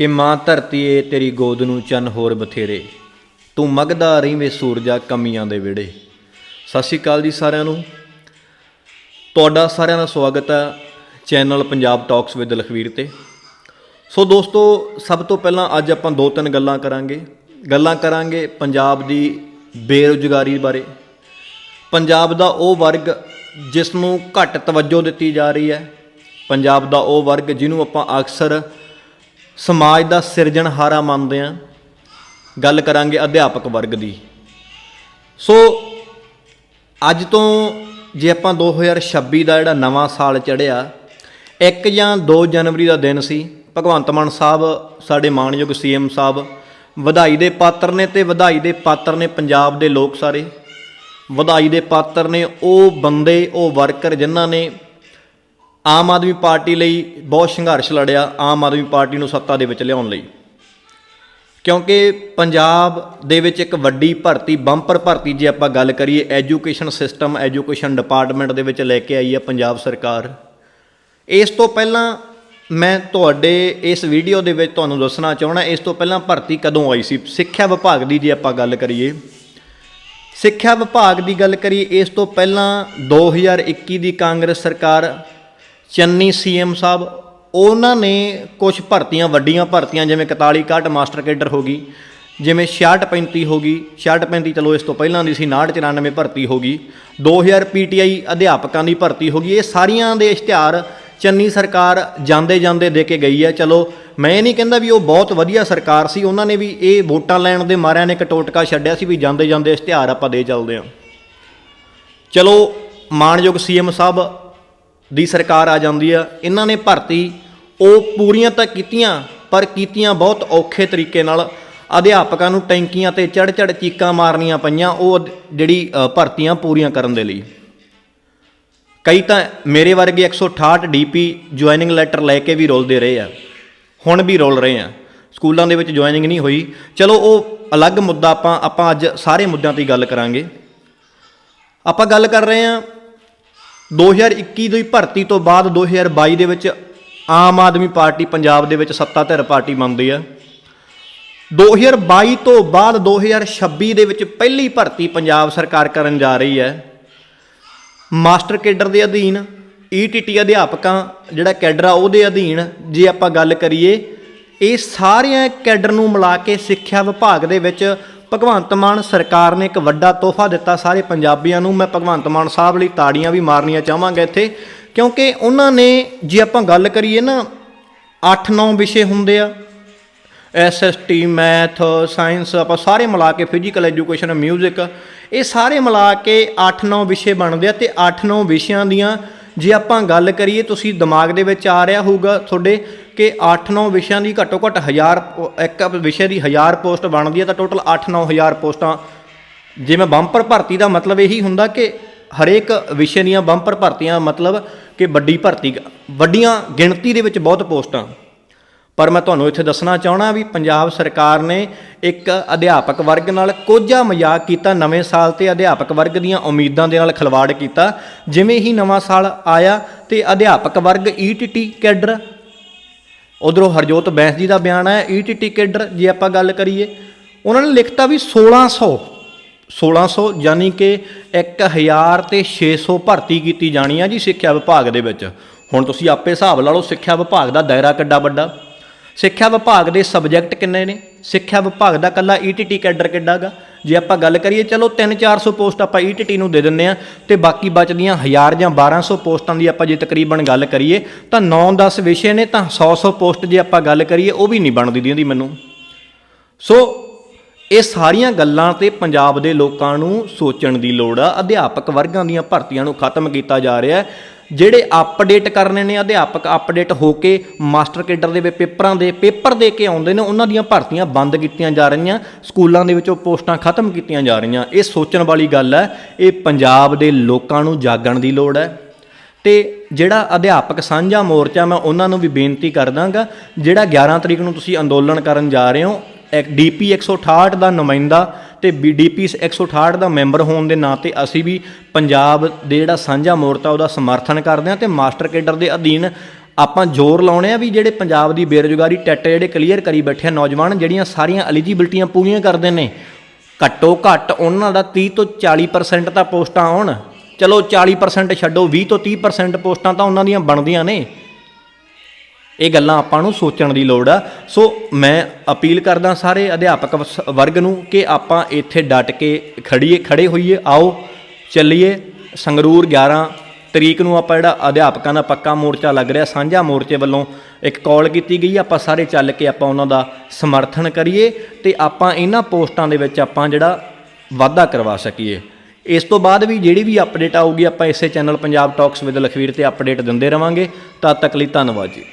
ਕਿ ਮਾਂ ਧਰਤੀ ਏ ਤੇਰੀ ਗੋਦ ਨੂੰ ਚੰਨ ਹੋਰ ਬਥੇਰੇ। ਤੂੰ ਮਗਦਾ ਰਹੀਵੇਂ ਸੂਰਜਾ ਕਮੀਆਂ ਦੇ ਵਿੜੇ ਸਤਿ ਸ਼੍ਰੀ ਅਕਾਲ ਜੀ ਸਾਰਿਆਂ ਨੂੰ। ਤੁਹਾਡਾ ਸਾਰਿਆਂ ਦਾ ਸਵਾਗਤ ਹੈ channel Punjab talks with Lakhvir ਤੇ। ਸੋ ਦੋਸਤੋ, ਸਭ ਤੋਂ ਪਹਿਲਾਂ ਅੱਜ ਆਪਾਂ ਦੋ ਤਿੰਨ ਗੱਲਾਂ ਕਰਾਂਗੇ। ਗੱਲਾਂ ਕਰਾਂਗੇ ਪੰਜਾਬ ਦੀ ਬੇਰੁਜ਼ਗਾਰੀ ਬਾਰੇ। ਪੰਜਾਬ ਦਾ ਉਹ ਵਰਗ ਜਿਸ ਨੂੰ ਘੱਟ ਤਵੱਜੋ ਦਿੱਤੀ ਜਾ ਰਹੀ ਹੈ। ਪੰਜਾਬ ਦਾ ਉਹ ਵਰਗ ਜਿਹਨੂੰ ਆਪਾਂ ਅਕਸਰ ਸਮਾਜ ਦਾ ਸਿਰਜਣਹਾਰਾ ਮੰਨਦੇ ਹਾਂ ਗੱਲ ਕਰਾਂਗੇ ਅਧਿਆਪਕ ਵਰਗ ਦੀ। ਸੋ ਅੱਜ ਤੋਂ ਜੇ ਆਪਾਂ 2026 ਦਾ ਜਿਹੜਾ ਨਵਾਂ ਸਾਲ ਚੜ੍ਹਿਆ 1 ਜਾਂ 2 ਜਨਵਰੀ ਦਾ ਦਿਨ ਸੀ। ਭਗਵੰਤ ਮਾਨ ਸਾਹਿਬ, ਸਾਡੇ ਮਾਣਯੋਗ ਸੀਐਮ ਸਾਹਿਬ, ਵਧਾਈ ਦੇ ਪਾਤਰ ਨੇ ਤੇ ਵਧਾਈ ਦੇ ਪਾਤਰ ਨੇ ਪੰਜਾਬ ਦੇ ਲੋਕ ਸਾਰੇ। ਵਧਾਈ ਦੇ ਪਾਤਰ ਨੇ ਉਹ ਬੰਦੇ, ਉਹ ਵਰਕਰ ਜਿਨ੍ਹਾਂ ਨੇ ਆਮ ਆਦਮੀ ਪਾਰਟੀ ਲਈ ਬਹੁਤ ਸੰਘਰਸ਼ ਲੜਿਆ, ਆਮ ਆਦਮੀ ਪਾਰਟੀ ਨੂੰ ਸੱਤਾ ਦੇ ਵਿੱਚ ਲਿਆਉਣ ਲਈ। ਕਿਉਂਕਿ ਪੰਜਾਬ ਦੇ ਵਿੱਚ ਇੱਕ ਵੱਡੀ ਭਰਤੀ, ਬੰਪਰ ਭਰਤੀ ਜੇ ਆਪਾਂ ਗੱਲ ਕਰੀਏ, ਐਜੂਕੇਸ਼ਨ ਸਿਸਟਮ, ਐਜੂਕੇਸ਼ਨ ਡਿਪਾਰਟਮੈਂਟ ਦੇ ਵਿੱਚ ਲੈ ਕੇ ਆਈ ਹੈ ਪੰਜਾਬ ਸਰਕਾਰ। ਇਸ ਤੋਂ ਪਹਿਲਾਂ ਮੈਂ ਤੁਹਾਡੇ ਇਸ ਵੀਡੀਓ ਦੇ ਵਿੱਚ ਤੁਹਾਨੂੰ ਦੱਸਣਾ ਚਾਹਣਾ ਇਸ ਤੋਂ ਪਹਿਲਾਂ ਭਰਤੀ ਕਦੋਂ ਆਈ ਸੀ? ਸਿੱਖਿਆ ਵਿਭਾਗ ਦੀ ਜੇ ਆਪਾਂ ਗੱਲ ਕਰੀਏ। ਸਿੱਖਿਆ ਵਿਭਾਗ ਦੀ ਗੱਲ ਕਰੀਏ, ਇਸ ਤੋਂ ਪਹਿਲਾਂ 2021 ਦੀ ਕਾਂਗਰਸ ਸਰਕਾਰ ਚੰਨੀ ਸੀਐਮ ਸਾਹਿਬ, ਉਹਨਾਂ ਨੇ ਕੁਝ ਭਰਤੀਆਂ, ਵੱਡੀਆਂ ਭਰਤੀਆਂ, ਜਿਵੇਂ 41 61 ਮਾਸਟਰ ਕੇਡਰ ਹੋ ਗਈ, ਜਿਵੇਂ 66 35 ਹੋ ਗਈ 66 35 ਚਲੋ ਇਸ ਤੋਂ ਪਹਿਲਾਂ ਦੀ ਸੀ 59 94 ਭਰਤੀ ਹੋ ਗਈ 2000 ਪੀਟੀਆਈ ਅਧਿਆਪਕਾਂ ਦੀ ਭਰਤੀ ਹੋ ਗਈ, ਇਹ ਸਾਰੀਆਂ ਦੇ ਇਸ਼ਤਿਹਾਰ ਚੰਨੀ ਸਰਕਾਰ ਜਾਂਦੇ ਜਾਂਦੇ ਦੇ ਕੇ ਗਈ ਹੈ। ਚਲੋ, ਮੈਂ ਇਹ ਨਹੀਂ ਕਹਿੰਦਾ ਵੀ ਉਹ ਬਹੁਤ ਵਧੀਆ ਸਰਕਾਰ ਸੀ, ਉਹਨਾਂ ਨੇ ਵੀ ਇਹ ਵੋਟਾਂ ਲੈਣ ਦੇ ਮਾਰਿਆਂ ਨੇ ਕਟੋਟਕਾ ਛੱਡਿਆ ਸੀ ਵੀ ਜਾਂਦੇ ਜਾਂਦੇ ਇਸ਼ਤਿਹਾਰ ਆਪਾਂ ਦੇ ਚੱਲਦੇ ਹਾਂ। ਚਲੋ ਮਾਨਯੋਗ ਸੀਐਮ ਸਾਹਿਬ ਦੀ ਸਰਕਾਰ ਆ ਜਾਂਦੀ ਆ, ਇਹਨਾਂ ਨੇ ਭਰਤੀ, ਉਹ ਪੂਰੀਆਂ ਤਾਂ ਕੀਤੀਆਂ, ਪਰ ਕੀਤੀਆਂ ਬਹੁਤ ਔਖੇ ਤਰੀਕੇ ਨਾਲ। ਅਧਿਆਪਕਾਂ ਨੂੰ ਟੈਂਕੀਆਂ ਤੇ ਚੜ ਚੜ ਚੀਕਾਂ ਮਾਰਨੀਆਂ ਪਈਆਂ, ਉਹ ਜਿਹੜੀ ਭਰਤੀਆਂ ਪੂਰੀਆਂ ਕਰਨ ਦੇ ਲਈ। ਕਈ ਤਾਂ ਮੇਰੇ ਵਰਗੇ 168 ਡੀਪੀ ਜੁਆਇਨਿੰਗ ਲੈਟਰ ਲੈ ਕੇ ਵੀ ਰੋਲਦੇ ਰਹੇ ਆ, ਹੁਣ ਵੀ ਰੋਲ ਰਹੇ ਆ। ਸਕੂਲਾਂ ਦੇ ਵਿੱਚ ਜੁਆਇਨਿੰਗ ਨਹੀਂ ਹੋਈ। ਚਲੋ, ਉਹ ਅਲੱਗ ਮੁੱਦਾ ਆਪਾਂ ਆਪਾਂ ਅੱਜ ਸਾਰੇ ਮੁੱਦਿਆਂ ਤੇ ਗੱਲ ਕਰਾਂਗੇ। ਆਪਾਂ ਗੱਲ ਕਰ ਰਹੇ ਹਾਂ 2021 ਦੀ ਭਰਤੀ ਤੋਂ ਬਾਅਦ 2022 ਦੇ ਵਿੱਚ ਆਮ ਆਦਮੀ ਪਾਰਟੀ ਪੰਜਾਬ ਦੇ ਵਿੱਚ ਸੱਤਾ ਧਿਰ ਪਾਰਟੀ ਮੰਨਦੀ ਆ। 2022 ਤੋਂ ਬਾਅਦ 2026 ਦੇ ਵਿੱਚ ਪਹਿਲੀ ਭਰਤੀ ਪੰਜਾਬ ਸਰਕਾਰ ਕਰਨ ਜਾ ਰਹੀ ਹੈ। ਮਾਸਟਰ ਕੇਡਰ ਦੇ ਅਧੀਨ ਈਟੀਟੀ ਅਧਿਆਪਕਾਂ, ਜਿਹੜਾ ਕੈਡਰ ਆ, ਉਹਦੇ ਅਧੀਨ ਜੇ ਆਪਾਂ ਗੱਲ ਕਰੀਏ, ਇਹ ਸਾਰਿਆਂ ਕੈਡਰ ਨੂੰ ਮਿਲਾ ਕੇ ਸਿੱਖਿਆ ਵਿਭਾਗ ਦੇ ਵਿੱਚ ਭਗਵੰਤ ਮਾਨ ਸਰਕਾਰ ਨੇ ਇੱਕ ਵੱਡਾ ਤੋਹਫਾ ਦਿੱਤਾ ਸਾਰੇ ਪੰਜਾਬੀਆਂ ਨੂੰ। ਮੈਂ ਭਗਵੰਤ ਮਾਨ ਸਾਹਿਬ ਲਈ ਤਾੜੀਆਂ ਵੀ ਮਾਰਨੀਆਂ ਚਾਹਾਂਗਾ ਇੱਥੇ। ਕਿਉਂਕਿ ਉਹਨਾਂ ਨੇ, ਜੇ ਆਪਾਂ ਗੱਲ ਕਰੀਏ ਨਾ 8-9 ਵਿਸ਼ੇ ਹੁੰਦੇ ਆ। ਐਸਐਸਟੀ ਮੈਥ, ਸਾਇੰਸ, ਆਪਾਂ ਸਾਰੇ ਮਿਲਾ ਕੇ ਫਿਜ਼ੀਕਲ ਐਜੂਕੇਸ਼ਨ, ਮਿਊਜ਼ਿਕ, ਇਹ ਸਾਰੇ ਮਿਲਾ ਕੇ 8-9 ਵਿਸ਼ੇ ਬਣਦੇ ਆ। ਤੇ 8-9 ਵਿਸ਼ਿਆਂ ਦੀਆਂ ਜੇ ਆਪਾਂ ਗੱਲ ਕਰੀਏ, ਤੁਸੀਂ ਦਿਮਾਗ ਦੇ ਵਿੱਚ ਆ ਰਿਹਾ ਹੋਊਗਾ ਤੁਹਾਡੇ ਕਿ 8-9 ਵਿਸ਼ਿਆਂ ਦੀ ਘੱਟੋ ਘੱਟ 1000 ਇੱਕ ਵਿਸ਼ੇ ਦੀ 1000 ਪੋਸਟ ਬਣਦੀ ਹੈ ਤਾਂ ਟੋਟਲ 8-9000 ਪੋਸਟਾਂ। ਜਿਵੇਂ ਬੰਪਰ ਭਰਤੀ ਦਾ ਮਤਲਬ ਇਹੀ ਹੁੰਦਾ ਕਿ ਹਰੇਕ ਵਿਸ਼ੇ ਦੀਆਂ ਬੰਪਰ ਭਰਤੀਆਂ ਮਤਲਬ ਕਿ ਵੱਡੀ ਭਰਤੀ ਵੱਡੀਆਂ ਗਿਣਤੀ ਦੇ ਵਿੱਚ ਬਹੁਤ ਪੋਸਟਾਂ। ਪਰ ਮੈਂ ਤੁਹਾਨੂੰ ਇੱਥੇ ਦੱਸਣਾ ਚਾਹਣਾ ਵੀ ਪੰਜਾਬ ਸਰਕਾਰ ਨੇ ਇੱਕ ਅਧਿਆਪਕ ਵਰਗ ਨਾਲ ਕੋਝਾ ਮਜ਼ਾਕ ਕੀਤਾ, ਨਵੇਂ ਸਾਲ ਤੇ ਅਧਿਆਪਕ ਵਰਗ ਦੀਆਂ ਉਮੀਦਾਂ ਦੇ ਨਾਲ ਖਿਲਵਾੜ ਕੀਤਾ। ਜਿਵੇਂ ਹੀ ਨਵਾਂ ਸਾਲ ਆਇਆ ਤੇ ਅਧਿਆਪਕ ਵਰਗ ਈਟੀਟੀ ਕੈਡਰ ਉਧਰੋਂ ਹਰਜੋਤ ਬੈਂਸ ਜੀ ਦਾ ਬਿਆਨ ਹੈ ਈਟੀਟੀ ਕੇਡਰ, ਜੇ ਆਪਾਂ ਗੱਲ ਕਰੀਏ, ਉਹਨਾਂ ਨੇ ਲਿਖਤਾ ਵੀ 1600 1600 ਯਾਨੀ ਕਿ 1000 ਤੇ 600 ਭਰਤੀ ਕੀਤੀ ਜਾਣੀ ਆ ਜੀ ਸਿੱਖਿਆ ਵਿਭਾਗ ਦੇ ਵਿੱਚ। ਹੁਣ ਤੁਸੀਂ ਆਪੇ ਹਿਸਾਬ ਲਾ ਲਓ ਸਿੱਖਿਆ ਵਿਭਾਗ ਦਾ ਦਾਇਰਾ ਕਿੱਡਾ ਵੱਡਾ। ਸਿੱਖਿਆ ਵਿਭਾਗ ਦੇ ਸਬਜੈਕਟ ਕਿੰਨੇ ਨੇ? ਸਿੱਖਿਆ ਵਿਭਾਗ ਦਾ ਕੱਲਾ ਈਟੀਟੀ ਕੈਡਰ ਕਿੱਡਾਗਾ ਜੇ ਆਪਾਂ ਗੱਲ ਕਰੀਏ, ਚਲੋ 3-400 ਪੋਸਟ ਆਪਾਂ ਈਟੀਟੀ ਨੂੰ ਦੇ ਦਿੰਨੇ ਆ ਤੇ ਬਾਕੀ ਬਚਦੀਆਂ 1000 ਜਾਂ 1200 ਪੋਸਟਾਂ ਦੀ ਆਪਾਂ ਜੇ ਤਕਰੀਬਨ ਗੱਲ ਕਰੀਏ, ਤਾਂ 9-10 ਵਿਸ਼ੇ ਨੇ ਤਾਂ 100-100 ਪੋਸਟ ਜੇ ਆਪਾਂ ਗੱਲ ਕਰੀਏ, ਉਹ ਵੀ ਨਹੀਂ ਬਣਦੀ ਦੀਂਦੀ ਮੈਨੂੰ। ਸੋ ਇਹ ਸਾਰੀਆਂ ਗੱਲਾਂ ਤੇ ਪੰਜਾਬ ਦੇ ਲੋਕਾਂ ਨੂੰ ਸੋਚਣ ਦੀ ਲੋੜ ਆ, ਅਧਿਆਪਕ ਵਰਗਾਂ ਦੀਆਂ ਭਰਤੀਆਂ ਨੂੰ ਖਤਮ ਕੀਤਾ ਜਾ ਰਿਹਾ ਹੈ। ਜਿਹੜੇ ਅਪਡੇਟ ਕਰਨੇ ਨੇ, ਅਧਿਆਪਕ ਅਪਡੇਟ ਹੋ ਕੇ ਮਾਸਟਰ ਕੇਡਰ ਦੇ ਪੇਪਰਾਂ ਦੇ, ਪੇਪਰ ਦੇ ਕੇ ਆਉਂਦੇ ਨੇ, ਉਹਨਾਂ ਦੀਆਂ ਭਰਤੀਆਂ ਬੰਦ ਕੀਤੀਆਂ ਜਾ ਰਹੀਆਂ, ਸਕੂਲਾਂ ਦੇ ਵਿੱਚੋਂ ਪੋਸਟਾਂ ਖਤਮ ਕੀਤੀਆਂ ਜਾ ਰਹੀਆਂ। ਇਹ ਸੋਚਣ ਵਾਲੀ ਗੱਲ ਹੈ, ਇਹ ਪੰਜਾਬ ਦੇ ਲੋਕਾਂ ਨੂੰ ਜਾਗਣ ਦੀ ਲੋੜ ਹੈ। ਤੇ ਜਿਹੜਾ ਅਧਿਆਪਕ ਸਾਂਝਾ ਮੋਰਚਾ, ਮੈਂ ਉਹਨਾਂ ਨੂੰ ਵੀ ਬੇਨਤੀ ਕਰਦਾਗਾ, ਜਿਹੜਾ 11 ਤਰੀਕ ਨੂੰ ਤੁਸੀਂ ਅੰਦੋਲਨ ਕਰਨ ਜਾ ਰਹੇ ਹੋ ਡੀਪੀ 168 ਦਾ ਨੁਮਾਇੰਦਾ ਤੇ ਡੀਪੀ 168 ਦਾ ਮੈਂਬਰ ਹੋਣ ਦੇ ਨਾਤੇ ਅਸੀਂ ਵੀ ਪੰਜਾਬ ਦੇ ਜਿਹੜਾ ਸਾਂਝਾ ਮੋਰਚਾ ਉਹਦਾ ਸਮਰਥਨ ਕਰਦੇ ਹਾਂ ਤੇ ਮਾਸਟਰ ਕੇਡਰ ਦੇ ਅਧੀਨ ਆਪਾਂ ਜ਼ੋਰ ਲਾਉਣੇ ਆ ਵੀ ਜਿਹੜੇ ਪੰਜਾਬ ਦੀ ਬੇਰੁਜ਼ਗਾਰੀ ਟੈਟ ਜਿਹੜੇ ਕਲੀਅਰ ਕਰੀ ਬੈਠੇ ਆ, ਨੌਜਵਾਨ ਜਿਹੜੀਆਂ ਸਾਰੀਆਂ ਐਲੀਜੀਬਿਲਟੀਆਂ ਪੂਰੀਆਂ ਕਰਦੇ ਨੇ, ਘੱਟੋ ਘੱਟ ਉਹਨਾਂ ਦਾ 30 ਤੋਂ 40% ਤਾਂ ਪੋਸਟਾਂ ਆਉਣ। ਚਲੋ 40% ਛੱਡੋ 20 ਤੋਂ 30% ਪੋਸਟਾਂ ਤਾਂ ਉਹਨਾਂ ਦੀਆਂ ਬਣਦੀਆਂ ਨੇ। ਇਹ ਗੱਲਾਂ ਆਪਾਂ ਨੂੰ ਸੋਚਣ ਦੀ ਲੋੜ ਆ। ਸੋ ਮੈਂ ਅਪੀਲ ਕਰਦਾ ਸਾਰੇ ਅਧਿਆਪਕ ਵਸ- ਵਰਗ ਨੂੰ ਕਿ ਆਪਾਂ ਇੱਥੇ ਡਟ ਕੇ ਖੜੀਏ, ਖੜੇ ਹੋਈਏ। ਆਓ, ਚੱਲੀਏ। ਸੰਗਰੂਰ 11 ਤਰੀਕ ਨੂੰ ਆਪਾਂ ਜਿਹੜਾ ਅਧਿਆਪਕਾਂ ਦਾ ਪੱਕਾ ਮੋਰਚਾ ਲੱਗ ਰਿਹਾ, ਸਾਂਝਾ ਮੋਰਚੇ ਵੱਲੋਂ ਇੱਕ ਕਾਲ ਕੀਤੀ ਗਈ। ਆਪਾਂ ਸਾਰੇ ਚੱਲ ਕੇ ਆਪਾਂ ਉਹਨਾਂ ਦਾ ਸਮਰਥਨ ਕਰੀਏ ਤੇ ਆਪਾਂ ਇਹਨਾਂ ਪੋਸਟਾਂ ਦੇ ਵਿੱਚ ਆਪਾਂ ਜਿਹੜਾ ਵਾਧਾ ਕਰਵਾ ਸਕੀਏ। ਇਸ ਤੋਂ ਬਾਅਦ ਵੀ ਜਿਹੜੀ ਵੀ ਅਪਡੇਟ ਆਊਗੀ, ਆਪਾਂ ਇਸੇ channel Punjab talks with Lakhvir ਤੇ ਅਪਡੇਟ ਦਿੰਦੇ ਰਵਾਂਗੇ। ਤਦ ਤੱਕ ਲਈ ਧੰਨਵਾਦ ਜੀ।